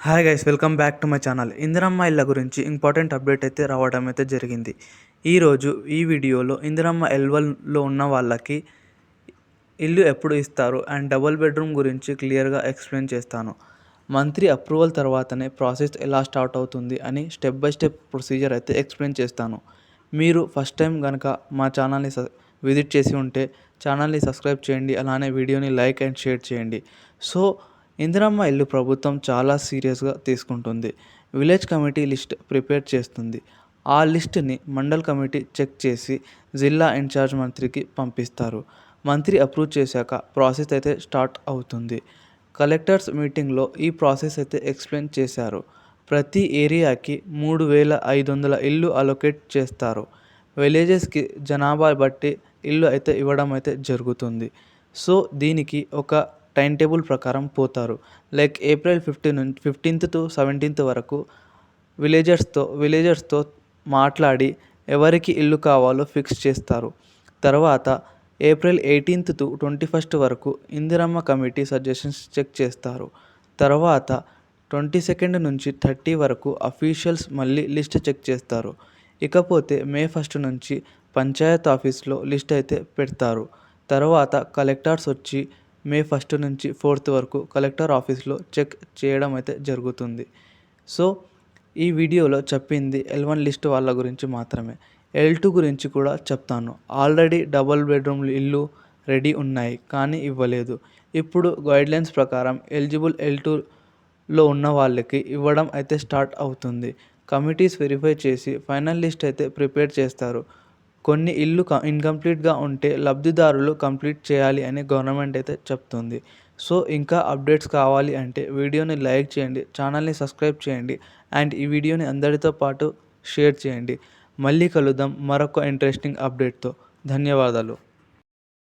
Hi guys welcome back to my channel Indiramma ఇళ్ళ గురించి important update అయితే రావడం అయితే జరిగింది. ఈరోజు ఈ వీడియోలో ఇందిరమ్మ ఎల్వల్లో ఉన్న వాళ్ళకి ఇల్లు ఎప్పుడు ఇస్తారు అండ్ డబుల్ బెడ్రూమ్ గురించి క్లియర్గా ఎక్స్ప్లెయిన్ చేస్తాను. మంత్రి అప్రూవల్ తర్వాతనే ప్రాసెస్ ఎలా స్టార్ట్ అవుతుంది అని స్టెప్ బై స్టెప్ ప్రొసీజర్ అయితే ఎక్స్ప్లెయిన్ చేస్తాను. మీరు ఫస్ట్ టైం కనుక మా ఛానల్ని విజిట్ చేసి ఉంటే ఛానల్ని సబ్స్క్రైబ్ చేయండి అలానే వీడియోని లైక్ అండ్ షేర్ చేయండి. సో ఇందిరమ్మ ఇల్లు ప్రభుత్వం చాలా సీరియస్గా తీసుకుంటుంది. విలేజ్ కమిటీ లిస్ట్ ప్రిపేర్ చేస్తుంది. ఆ లిస్ట్ని మండల్ కమిటీ చెక్ చేసి జిల్లా ఇన్ఛార్జ్ మంత్రికి పంపిస్తారు. మంత్రి అప్రూవ్ చేశాక ప్రాసెస్ అయితే స్టార్ట్ అవుతుంది. కలెక్టర్స్ మీటింగ్లో ఈ ప్రాసెస్ అయితే ఎక్స్ప్లెయిన్ చేశారు. ప్రతి ఏరియాకి మూడు వేల ఐదు వందల ఇల్లు అలొకేట్ చేస్తారు. విలేజెస్కి జనాభా బట్టి ఇల్లు అయితే ఇవ్వడం అయితే జరుగుతుంది. సో దీనికి ఒక టైం టేబుల్ ప్రకారం పోతారు. లైక్ ఏప్రిల్ ఫిఫ్టీన్ నుంచి ఫిఫ్టీన్త్ టు సెవెంటీన్త్ వరకు విలేజర్స్తో విలేజర్స్తో మాట్లాడి ఎవరికి ఇల్లు కావాలో ఫిక్స్ చేస్తారు. తర్వాత April eighteenth to twenty first వరకు ఇందిరమ్మ కమిటీ సజెషన్స్ చెక్ చేస్తారు. తర్వాత ట్వంటీ సెకండ్ నుంచి థర్టీ వరకు అఫీషియల్స్ మళ్ళీ లిస్ట్ చెక్ చేస్తారు. ఇకపోతే మే ఫస్ట్ నుంచి పంచాయత్ ఆఫీస్లో లిస్ట్ అయితే పెడతారు. తర్వాత కలెక్టర్స్ వచ్చి మే ఫస్ట్ నుంచి ఫోర్త్ వరకు కలెక్టర్ ఆఫీస్లో చెక్ చేయడం అయితే జరుగుతుంది. సో ఈ వీడియోలో చెప్పింది ఎల్ వన్ లిస్ట్ వాళ్ళ గురించి మాత్రమే. ఎల్ టూ గురించి కూడా చెప్తాను. ఆల్రెడీ డబుల్ బెడ్రూమ్ ఇల్లు రెడీ ఉన్నాయి కానీ ఇవ్వలేదు. ఇప్పుడు గైడ్లైన్స్ ప్రకారం ఎలిజిబుల్ ఎల్ టూలో ఉన్న వాళ్ళకి ఇవ్వడం అయితే స్టార్ట్ అవుతుంది. కమిటీస్ వెరిఫై చేసి ఫైనల్ లిస్ట్ అయితే ప్రిపేర్ చేస్తారు. కొన్ని ఇల్లు ఇన్కంప్లీట్గా ఉంటే లబ్ధిదారులు కంప్లీట్ చేయాలి అని గవర్నమెంట్ అయితే చెప్తుంది. సో ఇంకా అప్డేట్స్ కావాలి అంటే వీడియోని లైక్ చేయండి ఛానల్ని సబ్స్క్రైబ్ చేయండి అండ్ ఈ వీడియోని అందరితో పాటు షేర్ చేయండి. మళ్ళీ కలుద్దాం మరొక ఇంట్రెస్టింగ్ అప్డేట్తో ధన్యవాదాలు.